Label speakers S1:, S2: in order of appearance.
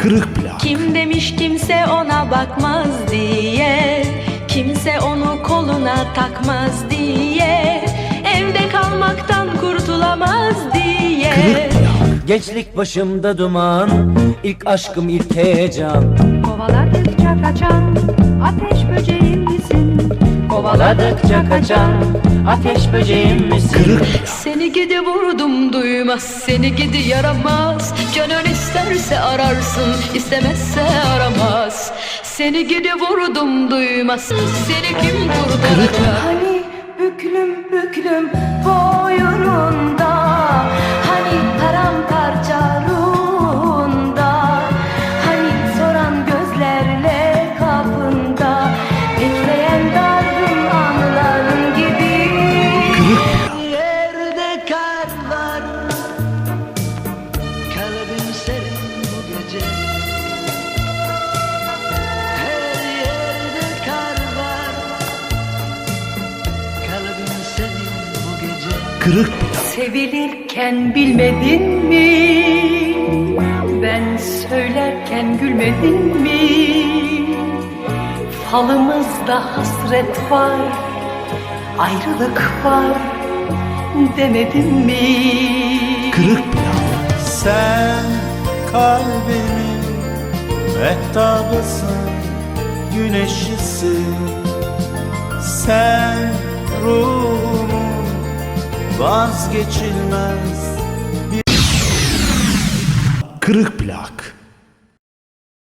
S1: Kırık plak.
S2: Kim demiş kimse ona bakmaz diye Kimse onu koluna takmaz diye Evde kalmaktan kurtulamaz diye
S1: Kırık plak.
S3: Gençlik başımda duman ilk aşkım ilk heyecan
S4: Kovaladıkça kaçan?
S3: Kovaladıkça kaçan ateş böceğim misin?
S1: Kırık.
S2: Seni gidi vurdum duymaz Seni gidi yaramaz Canın isterse ararsın istemezse aramaz Seni gidi vurdum duymaz Seni kim durduracak
S4: Hani büklüm büklüm boyununda
S1: Kırık plak.
S4: Sevilirken bilmedin mi? Ben söylerken gülmedin mi? Falımızda hasret var, ayrılık var demedin mi?
S1: Kırık plak.
S5: Sen kalbimin mehtabısın, güneşisin. Sen ruhumun vazgeçilmez
S1: Kırık plak.